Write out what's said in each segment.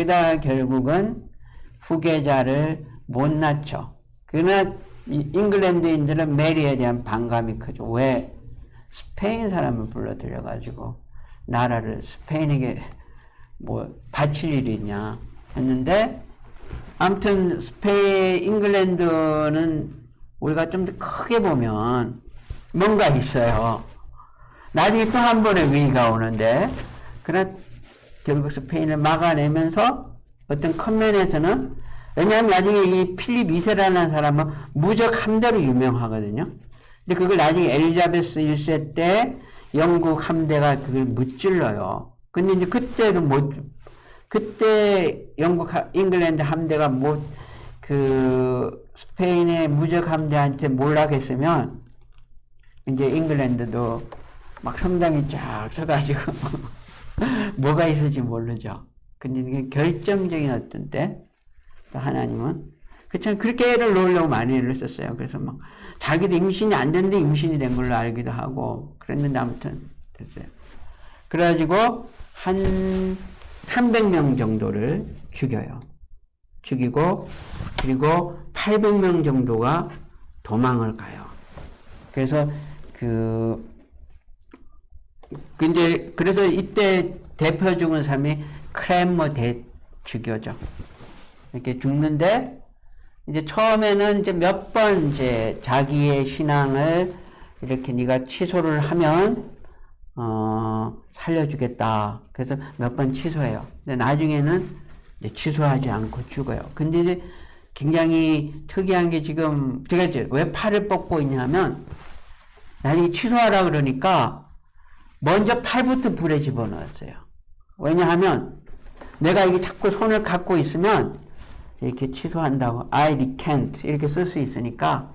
그다 결국은 후계자를 못 낳죠. 그러나 이- 잉글랜드인들은 메리에 대한 반감이 크죠. 왜? 스페인 사람을 불러들여가지고 나라를 스페인에게 뭐 바칠 일이 있냐 했는데 아무튼 스페인 잉글랜드는 우리가 좀 더 크게 보면 뭔가 있어요. 나중에 또 한 번의 위기가 오는데 그러나 결국 스페인을 막아내면서 어떤 큰 면에서는 왜냐하면 나중에 이 필립 2세라는 사람은 무적 함대로 유명하거든요. 근데 그걸 나중에 엘리자베스 1세 때 영국 함대가 그걸 무찔러요. 근데 이제 그때도 못, 그때 영국, 하- 잉글랜드 함대가 못, 그, 스페인의 무적 함대한테 몰락했으면, 이제 잉글랜드도 막 성당이 쫙 서가지고, 뭐가 있을지 모르죠. 근데 결정적인 어떤 때, 또 하나님은, 그참 그렇게 애를 놓으려고 많이 애를 썼어요. 그래서 막, 자기도 임신이 안 됐는데 임신이 된 걸로 알기도 하고, 그랬는데 아무튼 됐어요. 그래가지고, 한 300명 정도를 죽여요. 죽이고, 그리고 800명 정도가 도망을 가요. 그래서 그, 근데, 그래서 이때 대표 죽은 사람이 크랜머 대 죽여죠. 이렇게 죽는데, 이제 처음에는 이제 몇 번 이제 자기의 신앙을 이렇게 네가 취소를 하면, 어, 살려주겠다. 그래서 몇 번 취소해요. 근데 나중에는 이제 취소하지 않고 죽어요. 근데 이제 굉장히 특이한 게 지금, 제가 이제 왜 팔을 뻗고 있냐면, 나중에 취소하라 그러니까, 먼저 팔부터 불에 집어넣었어요. 왜냐하면, 내가 이게 자꾸 손을 갖고 있으면, 이렇게 취소한다고, I recant, 이렇게 쓸 수 있으니까,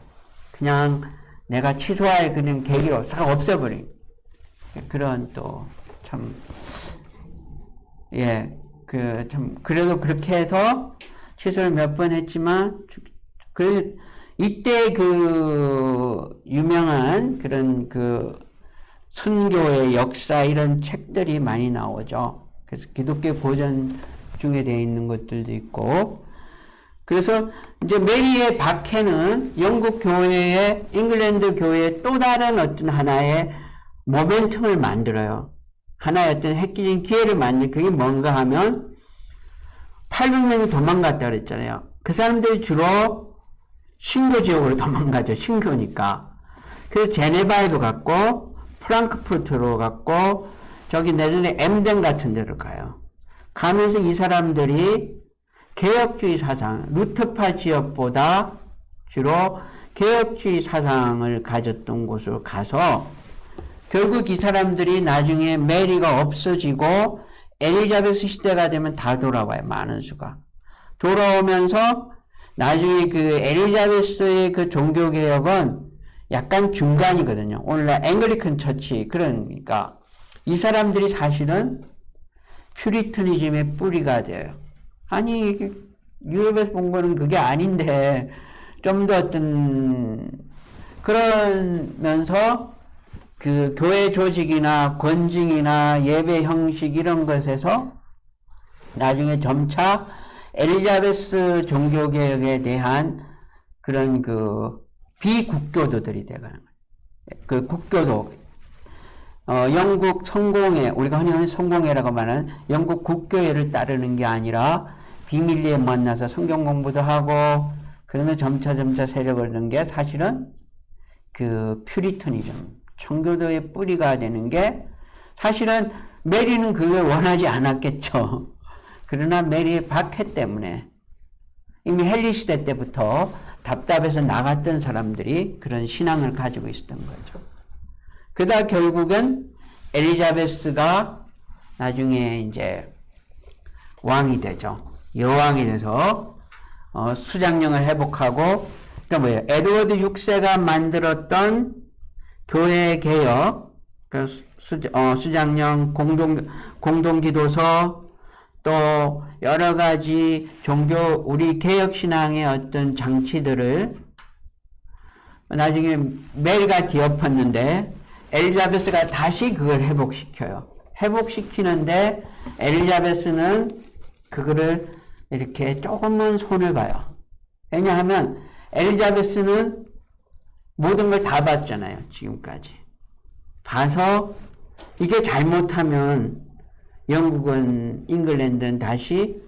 그냥 내가 취소할 그냥 계기로 싹 없애버린. 그런 또, 참, 예, 그, 참, 그래도 그렇게 해서 취소를 몇 번 했지만, 그, 이때 그, 유명한 그런 그, 순교의 역사 이런 책들이 많이 나오죠. 그래서 기독교 고전 중에 되어 있는 것들도 있고, 그래서 이제 메리의 박해는 영국 교회의 잉글랜드 교회의 또 다른 어떤 하나의 모멘텀을 만들어요. 하나의 어떤 획기적인 기회를 만들 그게 뭔가 하면 800명이 도망갔다 그랬잖아요. 그 사람들이 주로 신교 지역으로 도망가죠. 신교니까. 그래서 제네바에도 갔고 프랑크푸르트로 갔고 저기 내전에 엠덴 같은 데로 가요. 가면서 이 사람들이 개혁주의 사상, 루터파 지역보다 주로 개혁주의 사상을 가졌던 곳으로 가서 결국 이 사람들이 나중에 메리가 없어지고 엘리자베스 시대가 되면 다 돌아와요. 많은 수가. 돌아오면서 나중에 그 엘리자베스의 그 종교개혁은 약간 중간이거든요. 오늘날 앵글리칸 처치 그러니까 이 사람들이 사실은 퓨리트니즘의 뿌리가 돼요. 아니 유럽에서 본 거는 그게 아닌데 좀 더 어떤 그러면서 그 교회 조직이나 권징이나 예배 형식 이런 것에서 나중에 점차 엘리자베스 종교개혁에 대한 그런 그 비국교도들이 되가는 거예요. 그 국교도 어, 영국 성공회 우리가 흔히 성공회라고 말하는 영국 국교회를 따르는 게 아니라 비밀리에 만나서 성경 공부도 하고 그러면 점차 점차 세력을 얻는 게 사실은 그 퓨리터니즘 청교도의 뿌리가 되는 게 사실은 메리는 그걸 원하지 않았겠죠. 그러나 메리의 박해 때문에 이미 헨리 시대 때부터 답답해서 나갔던 사람들이 그런 신앙을 가지고 있었던 거죠. 그다 결국은 엘리자베스가 나중에 이제 왕이 되죠. 여왕이 돼서 어, 수장령을 회복하고 그러니까 뭐예요? 에드워드 6세가 만들었던 교회 개혁, 그 수, 어, 수장령 공동 공동기도서 또 여러 가지 종교 우리 개혁 신앙의 어떤 장치들을 나중에 메리가 뒤엎었는데 엘리자베스가 다시 그걸 회복시켜요. 회복시키는데 엘리자베스는 그거를 이렇게 조금만 손을 봐요. 왜냐하면 엘리자베스는 모든 걸 다 봤잖아요. 지금까지. 봐서 이게 잘못하면 영국은 잉글랜드는 다시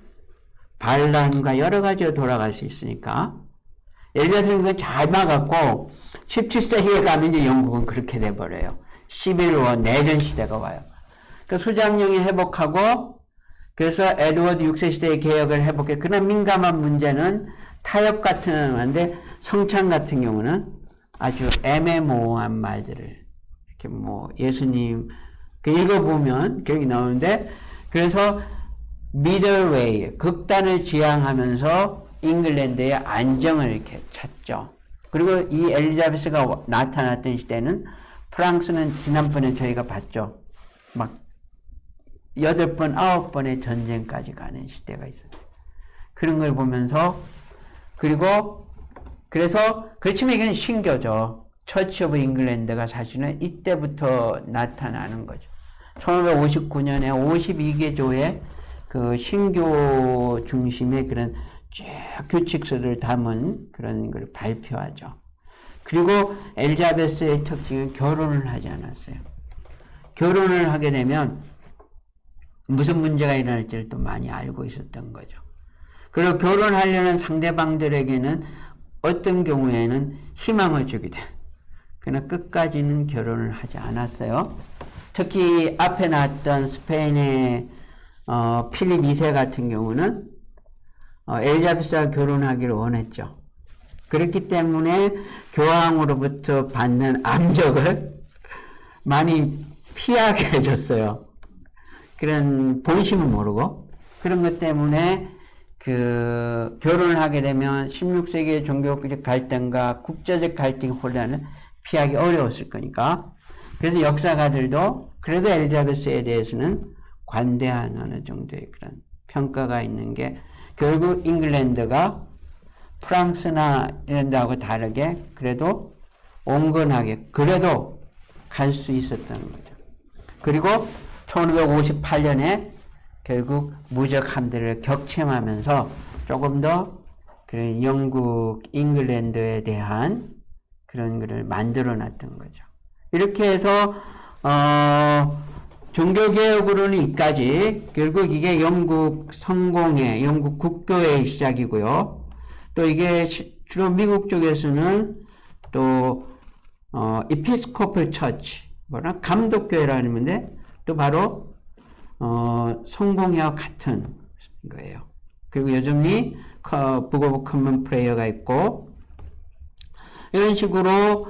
반란과 여러 가지로 돌아갈 수 있으니까 엘리자베스는 그걸 잘 막았고 17세기에 가면 이제 영국은 그렇게 돼버려요. 11월 내전 시대가 와요. 그 수장령이 회복하고 그래서 에드워드 6세 시대의 개혁을 회복해. 그러나 민감한 문제는 타협 같은 건데 성찬 같은 경우는 아주 애매모호한 말들을 이렇게 뭐 예수님 그 읽어보면 기억이 나오는데 그래서 미들웨이 극단을 지향하면서 잉글랜드의 안정을 이렇게 찾죠. 그리고 이 엘리자베스가 나타났던 시대는 프랑스는 지난번에 저희가 봤죠. 막 여덟 번, 아홉 번의 전쟁까지 가는 시대가 있었어요. 그런 걸 보면서 그리고 그래서 그렇지만 이건 신교죠. 처치 오브 잉글랜드가 사실은 이때부터 나타나는 거죠. 1559년에 52개 조의 그 신교 중심의 그런 쭉 규칙서를 담은 그런 걸 발표하죠. 그리고 엘자베스의 특징은 결혼을 하지 않았어요. 결혼을 하게 되면 무슨 문제가 일어날지를 또 많이 알고 있었던 거죠. 그리고 결혼하려는 상대방들에게는 어떤 경우에는 희망을 주게 돼. 그러나 끝까지는 결혼을 하지 않았어요. 특히 앞에 나왔던 스페인의 어, 필립 2세 같은 경우는 어, 엘자베스와 결혼하기를 원했죠. 그렇기 때문에 교황으로부터 받는 암적을 많이 피하게 해줬어요. 그런 본심은 모르고 그런 것 때문에 그 결혼을 하게 되면 16세기의 종교적 갈등과 국제적 갈등 혼란을 피하기 어려웠을 거니까 그래서 역사가들도 그래도 엘리자베스에 대해서는 관대한 어느 정도의 그런 평가가 있는 게 결국 잉글랜드가 프랑스나 이런 데하고 다르게 그래도 온건하게 그래도 갈 수 있었던 거죠. 그리고 1558년에 결국 무적 함대를 격침하면서 조금 더 그런 영국, 잉글랜드에 대한 그런 것을 만들어 놨던 거죠. 이렇게 해서 어, 종교개혁으로는 이까지 결국 이게 영국 성공의 영국 국교의 시작이고요. 또 이게 주로 미국 쪽에서는 또 어, 이피스코플 처치 뭐라 감독교회라는 건데 또 바로 어, 성공회와 같은 거예요. 그리고 여전히 북 오브 커먼 프레이어가 있고 이런 식으로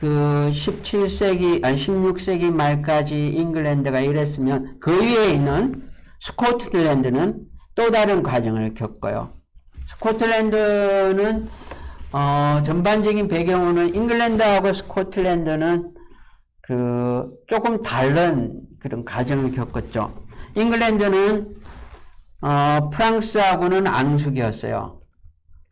그 17세기 아니 16세기 말까지 잉글랜드가 이랬으면 그 위에 있는 스코틀랜드는 또 다른 과정을 겪어요. 스코틀랜드는 어, 전반적인 배경으로는 잉글랜드하고 스코틀랜드는 그 조금 다른 그런 과정을 겪었죠. 잉글랜드는 어, 프랑스하고는 앙숙이었어요.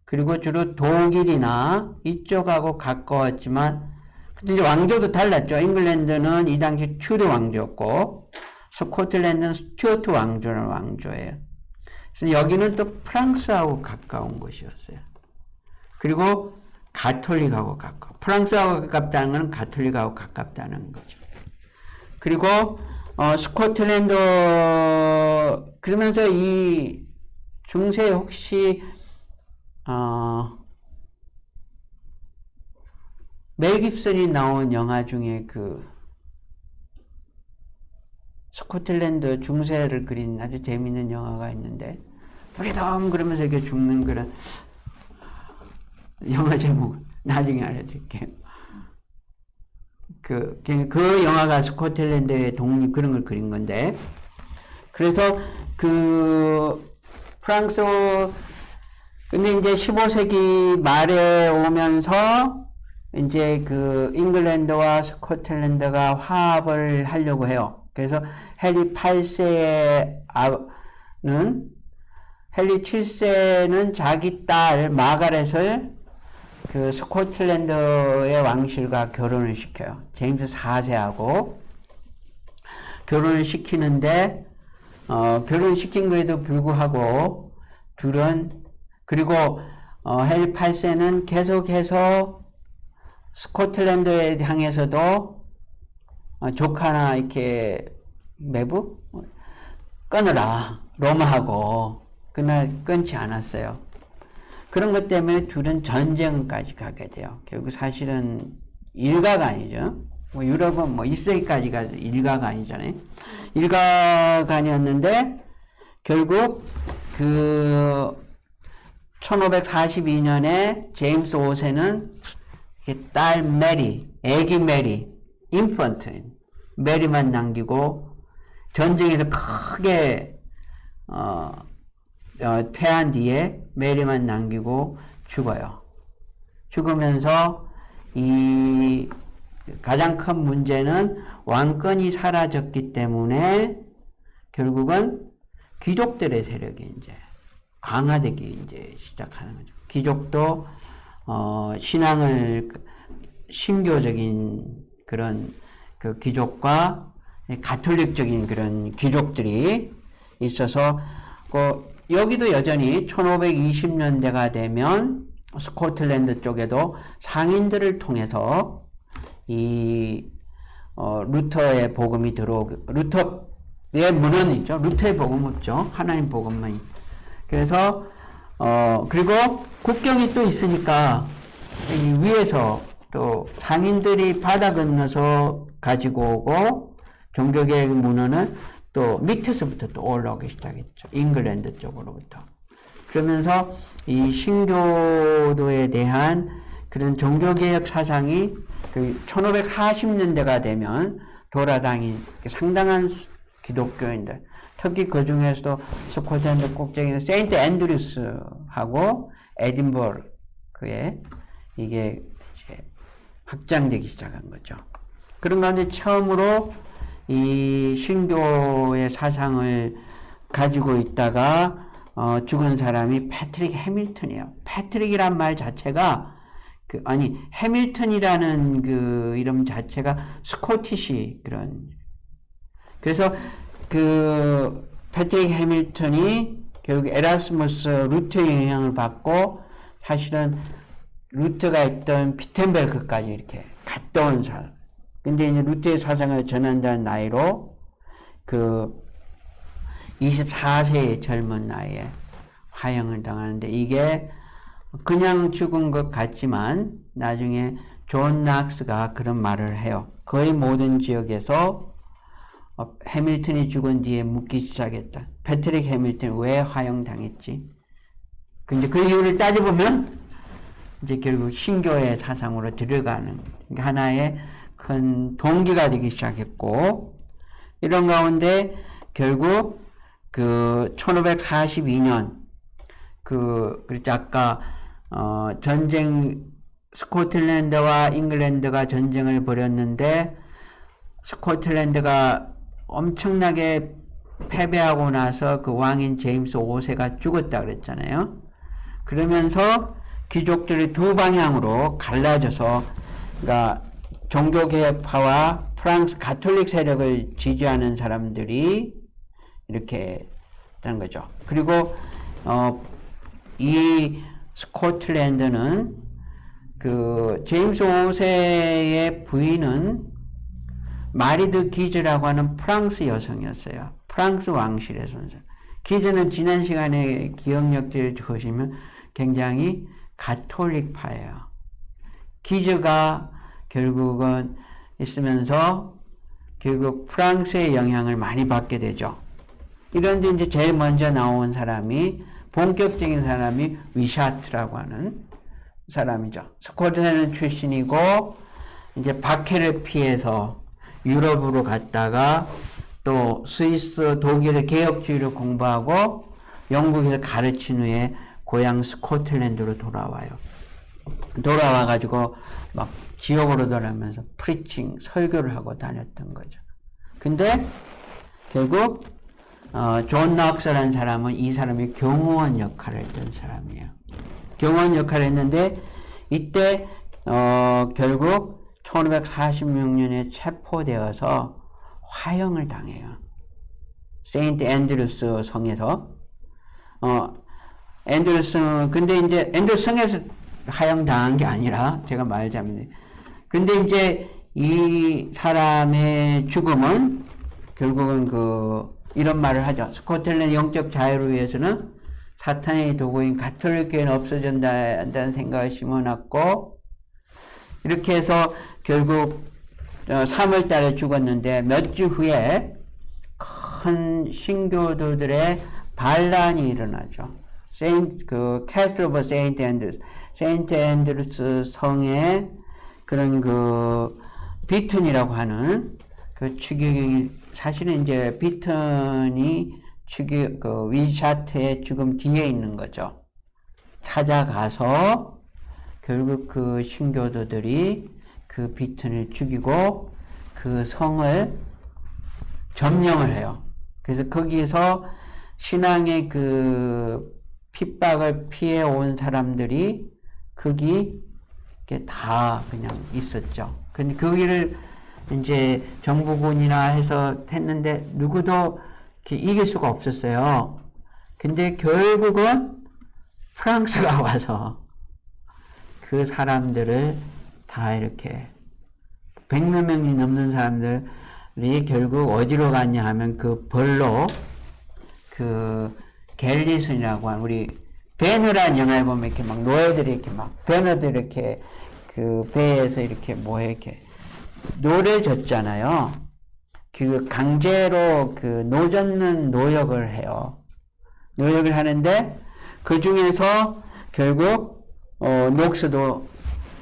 그리고 주로 독일이나 이쪽하고 가까웠지만 근데 이제 왕조도 달랐죠. 잉글랜드는 이 당시 튜드 왕조였고 스코틀랜드는 스튜어트 왕조는 왕조예요. 그래서 여기는 또 프랑스하고 가까운 곳이었어요. 그리고 가톨릭하고 가까워. 프랑스하고 가깝다는 것은 가톨릭하고 가깝다는 거죠. 그리고 어, 스코틀랜드 그러면서 이 중세 혹시 어, 멜 깁슨이 나온 영화 중에 그 스코틀랜드 중세를 그린 아주 재밌는 영화가 있는데 프리덤 그러면서 이렇게 죽는 그런 영화 제목 나중에 알려드릴게요. 그, 그 영화가 스코틀랜드의 독립 그런 걸 그린 건데, 그래서 그 프랑스, 근데 이제 15세기 말에 오면서 이제 그 잉글랜드와 스코틀랜드가 화합을 하려고 해요. 그래서 헨리 8세의 아는 헨리 7세는 자기 딸 마가렛을 그 스코틀랜드의 왕실과 결혼을 시켜요. 제임스 4세하고 결혼을 시키는데 어, 결혼시킨 거에도 불구하고 둘은 그리고 어, 해리 8세는 계속해서 스코틀랜드에 향해서도 어, 조카나 이렇게 매부 끊으라 로마하고 그날 끊지 않았어요. 그런 것 때문에 둘은 전쟁까지 가게 돼요. 결국 사실은 일가가 아니죠. 뭐 유럽은 뭐 20세기까지가 일가가 아니잖아요. 일가가 아니었는데 결국 그 1542년에 제임스 5세는 딸 메리, 애기 메리, 인펀트 메리만 남기고 전쟁에서 크게 어, 어, 패한 뒤에 메리만 남기고 죽어요. 죽으면서 이 가장 큰 문제는 왕권이 사라졌기 때문에 결국은 귀족들의 세력이 이제 강화되기 이제 시작하는 거죠. 귀족도 어, 신앙을 신교적인 그런 그 귀족과 가톨릭적인 그런 귀족들이 있어서 그 여기도 여전히 1520년대가 되면 스코틀랜드 쪽에도 상인들을 통해서 이 어, 루터의 복음이 들어오고 루터의 문헌 있죠. 루터의 복음 없죠. 하나님 복음만. 있- 그래서 어 그리고 국경이 또 있으니까 이 위에서 또 상인들이 바다 건너서 가지고 오고 종교개혁 문헌은 또 밑에서부터 또 올라오기 시작했죠. 잉글랜드 쪽으로부터. 그러면서 이 신교도에 대한 그런 종교개혁 사상이 그 1540년대가 되면 돌아다닌 상당한 기독교인들, 특히 그 중에서도 스코틀랜드 꼭대기는 세인트 앤드루스하고 에딘버그에 이게 이제 확장되기 시작한 거죠. 그런 가운데 처음으로 이 신교의 사상을 가지고 있다가 어, 죽은 사람이 패트릭 해밀턴이에요. 패트릭이란 말 자체가 그 아니 해밀턴이라는 그 이름 자체가 스코티시 그런 그래서 그 패트릭 해밀턴이 결국 에라스무스 루트의 영향을 받고 사실은 루트가 있던 비텐베르크까지 이렇게 갔다 온 사람. 근데 이제 루트의 사상을 전한다는 나이로 그 24세의 젊은 나이에 화형을 당하는데 이게 그냥 죽은 것 같지만 나중에 존 낙스가 그런 말을 해요. 거의 모든 지역에서 어, 해밀턴이 죽은 뒤에 묻기 시작했다. 패트릭 해밀턴 왜 화형당했지? 근데 그 이유를 따져보면 이제 결국 신교의 사상으로 들어가는 하나의 큰 동기가 되기 시작했고 이런 가운데 결국 그 1542년 그 그렇죠 아까 어 전쟁 스코틀랜드와 잉글랜드가 전쟁을 벌였는데 스코틀랜드가 엄청나게 패배하고 나서 그 왕인 제임스 5세가 죽었다 그랬잖아요. 그러면서 귀족들이 두 방향으로 갈라져서 그러니까 종교개혁파와 프랑스 가톨릭 세력을 지지하는 사람들이 이렇게 되는 거죠. 그리고 어, 이 스코틀랜드는 그 제임스 5세의 부인은 마리드 기즈라고 하는 프랑스 여성이었어요. 프랑스 왕실의 손자. 기즈는 지난 시간에 기억력들 보시면 굉장히 가톨릭파예요. 기즈가 결국은 있으면서 결국 프랑스의 영향을 많이 받게 되죠. 이런데 이제 제일 먼저 나온 사람이 본격적인 사람이 위샤트라고 하는 사람이죠. 스코틀랜드 출신이고 이제 박해를 피해서 유럽으로 갔다가 또 스위스, 독일의 개혁주의를 공부하고 영국에서 가르친 후에 고향 스코틀랜드로 돌아와요. 돌아와 가지고 막 지역으로 돌아면서 프리칭 설교를 하고 다녔던 거죠. 근데 결국 어, 존 락스라는 사람은 이 사람이 경호원 역할을 했던 사람이에요. 경호원 역할을 했는데 이때 어, 결국 1546년에 체포되어서 화형을 당해요. 세인트 앤드루스 성에서 어 앤드루스 근데 이제 앤드루스 성에서 하향당한 게 아니라 제가 말하자면 근데 이제 이 사람의 죽음은 결국은 그 이런 말을 하죠. 스코틀랜드 영적 자유를 위해서는 사탄의 도구인 가톨릭 교회는 없어진다는 생각을 심어놨고 이렇게 해서 결국 3월 달에 죽었는데 몇 주 후에 큰 신교도들의 반란이 일어나죠. 세인 그 캐슬 오브 세인트 앤드루스 세인트 앤드루스 성의 그런 그 비튼이라고 하는 그 추기경이 사실은 이제 비튼이 추기 그 위샤트의 죽음 뒤에 있는 거죠. 찾아가서 결국 그 신교도들이 그 비튼을 죽이고 그 성을 점령을 해요. 그래서 거기서 신앙의 그 핍박을 피해 온 사람들이 거기 다 그냥 있었죠. 근데 거기를 이제 정부군이나 해서 했는데 누구도 이길 수가 없었어요. 근데 결국은 프랑스가 와서 그 사람들을 다 이렇게 백몇 명이 넘는 사람들이 결국 어디로 갔냐 하면 그 벌로 그 갤리슨이라고 하는 우리 베너란 영화에 보면 이렇게 막 노예들이 이렇게 막 베너들 이렇게 그 배에서 이렇게 뭐 이렇게 노래 졌잖아요. 그 강제로 그 노젓는 노역을 해요. 노역을 하는데 그 중에서 결국 어, 녹스도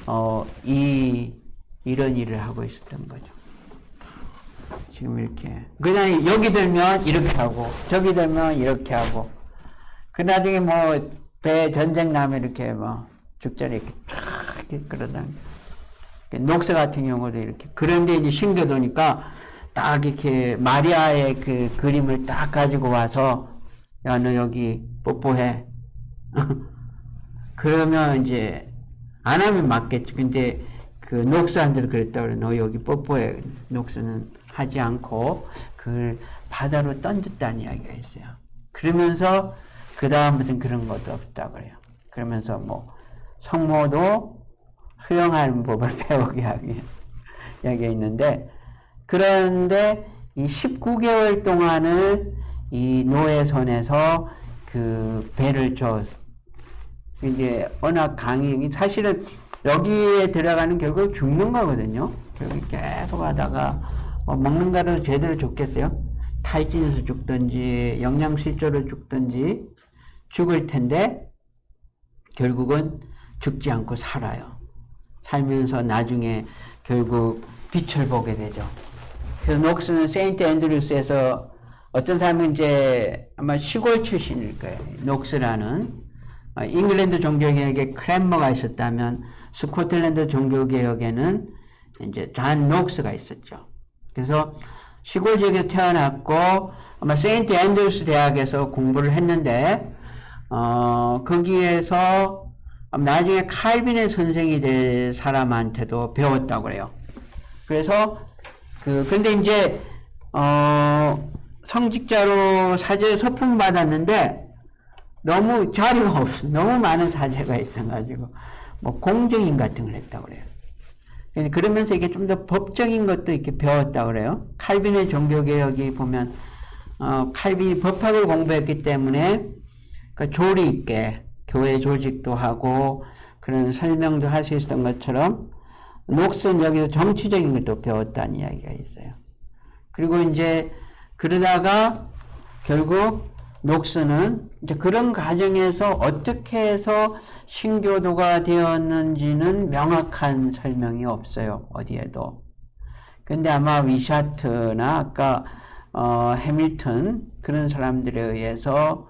어, 이 이런 일을 하고 있었던 거죠. 지금 이렇게. 그냥 여기 들면 이렇게 하고 저기 들면 이렇게 하고. 그 나중에 뭐 배 전쟁 나면 이렇게 뭐 죽전에 이렇게 쫙 이렇게 끌어다 녹스 같은 경우도 이렇게. 그런데 이제 신교도니까 딱 이렇게 마리아의 그 그림을 딱 가지고 와서 야 너 여기 뽀뽀해 그러면 이제 안 하면 맞겠지. 근데 그 녹스한테도 그랬다 그래. 너 여기 뽀뽀해. 녹스는 하지 않고 그걸 바다로 던졌다는 이야기가 있어요. 그러면서 그 다음부터는 그런 것도 없다 그래요. 그러면서 뭐 성모도 수영하는 법을 배우게 하기 이야기가 있는데 그런데 이 19개월 동안을 이 노예선에서 그 배를 저 이제 워낙 강이 사실은 여기에 들어가는 결국 죽는 거거든요. 여기 계속 하다가 뭐 먹는 거는 제대로 죽겠어요. 탈진해서 죽든지 영양실조로 죽든지 죽을 텐데 결국은 죽지 않고 살아요. 살면서 나중에 결국 빛을 보게 되죠. 그래서 녹스는 세인트 앤드루스에서 어떤 사람은 이제 아마 시골 출신일 거예요. 녹스라는 어, 잉글랜드 종교개혁에 크랜머가 있었다면 스코틀랜드 종교개혁에는 이제 존 녹스가 있었죠. 그래서 시골 지역에 태어났고 아마 세인트 앤드루스 대학에서 공부를 했는데 어, 거기에서 나중에 칼빈의 선생이 될 사람한테도 배웠다고 그래요. 그래서 그 근데 이제 어 성직자로 사제 서품 받았는데 너무 자리가 없어. 너무 많은 사제가 있어가지고 뭐 공정인 같은 걸 했다고 그래요. 그러면서 이게 좀 더 법적인 것도 이렇게 배웠다 그래요. 칼빈의 종교개혁이 보면 어, 칼빈이 법학을 공부했기 때문에 그 조리 있게 교회 조직도 하고 그런 설명도 할 수 있었던 것처럼 녹슨 여기서 정치적인 것도 배웠다는 이야기가 있어요. 그리고 이제 그러다가 결국 녹슨은 이제 그런 과정에서 어떻게 해서 신교도가 되었는지는 명확한 설명이 없어요. 어디에도. 근데 아마 위샤트나 아까 어, 해밀턴 그런 사람들에 의해서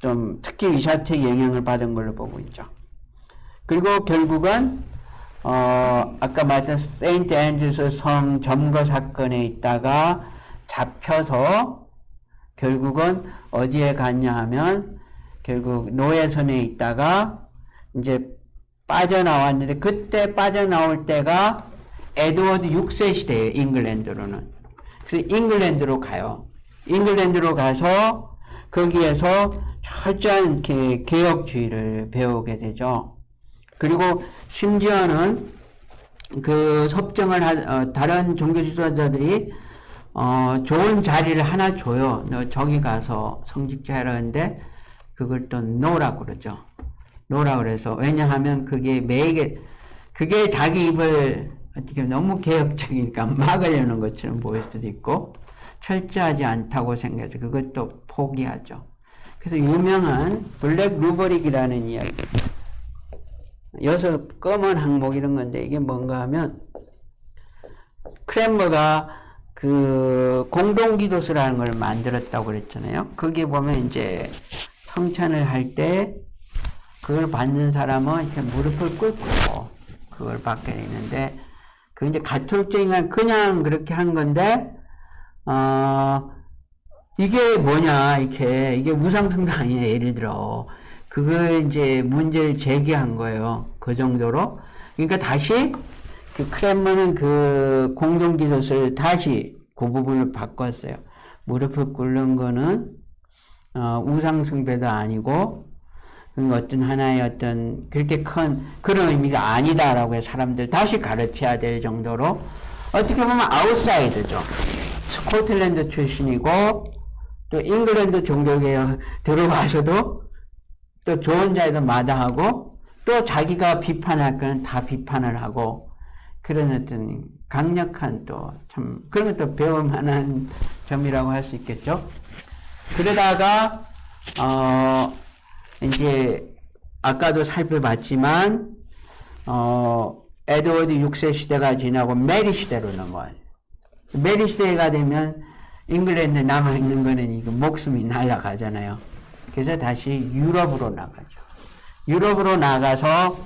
좀 특히 위샤트의 영향을 받은 걸로 보고 있죠. 그리고 결국은 어, 아까 말했던 세인트 앤드루스 성 점거 사건에 있다가 잡혀서 결국은 어디에 갔냐 하면 결국 노예선에 있다가 이제 빠져나왔는데 그때 빠져나올 때가 에드워드 6세 시대예요. 잉글랜드로는. 그래서 잉글랜드로 가요. 잉글랜드로 가서 거기에서 철저한 개, 개혁주의를 배우게 되죠. 그리고 심지어는 그 섭정을 한 어, 다른 종교 지도자들이 어, 좋은 자리를 하나 줘요. 너 저기 가서 성직자 하라는데 그걸 또 노라고 그러죠. 노라 그래서 왜냐하면 그게 매개 그게 자기 입을 어떻게 너무 개혁적이니까 막으려는 것처럼 보일 수도 있고 철저하지 않다고 생각해서 그것도 포기하죠. 그래서 유명한 블랙 루버릭이라는 이야기. 여기서 검은 항목 이런 건데 이게 뭔가 하면 크랜머가 그 공동기도서라는 걸 만들었다고 그랬잖아요. 거기에 보면 이제 성찬을 할 때 그걸 받는 사람은 이렇게 무릎을 꿇고 그걸 받게 되는데 그 이제 가톨적인 그냥 그렇게 한 건데 어 이게 뭐냐 이렇게 이게 우상숭배 아니냐 예를 들어. 그걸 이제 문제를 제기한 거예요. 그 정도로. 그러니까 다시 그 크렘머는 그 공동기도서를 다시 그 부분을 바꿨어요 무릎을 꿇는 거는 어, 우상숭배도 아니고 그 어떤 하나의 어떤 그렇게 큰 그런 의미가 아니다라고 해서 사람들 다시 가르쳐야 될 정도로 어떻게 보면 아웃사이드죠. 스코틀랜드 출신이고 또 잉글랜드 종교계에 들어와서도 또 좋은 자에도 마다하고 또 자기가 비판할 거는 다 비판을 하고 그런 어떤 강력한 또 참 그런 것도 만한 점이라고 할 수 있겠죠. 그러다가 어 이제 아까도 살펴봤지만 어 에드워드 6세 시대가 지나고 메리 시대로 넘어와요. 메리 시대가 되면 잉글랜드 남아 있는 거는 이거 목숨이 날아가잖아요. 그래서 다시 유럽으로 나가죠. 유럽으로 나가서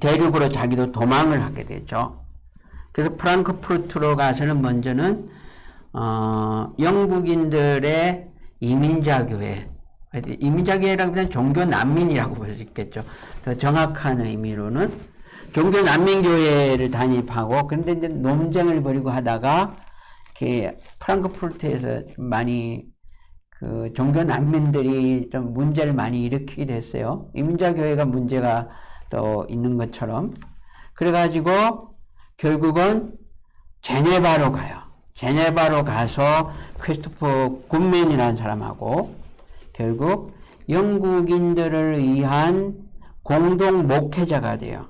대륙으로 자기도 도망을 하게 되죠. 그래서 프랑크푸르트로 가서는 먼저는 어, 영국인들의 이민자 교회, 이민자 교회라기보다는 종교 난민이라고 볼 수 있겠죠. 더 정확한 의미로는 종교 난민 교회를 단입하고 그런데 이제 논쟁을 벌이고 하다가 프랑크푸르트에서 좀 많이 그 종교 난민들이 좀 문제를 많이 일으키게 됐어요. 이민자 교회가 문제가 또 있는 것처럼 그래가지고 결국은 제네바로 가요. 제네바로 가서 크리스토퍼 굿맨이라는 사람하고 결국 영국인들을 위한 공동 목회자가 돼요.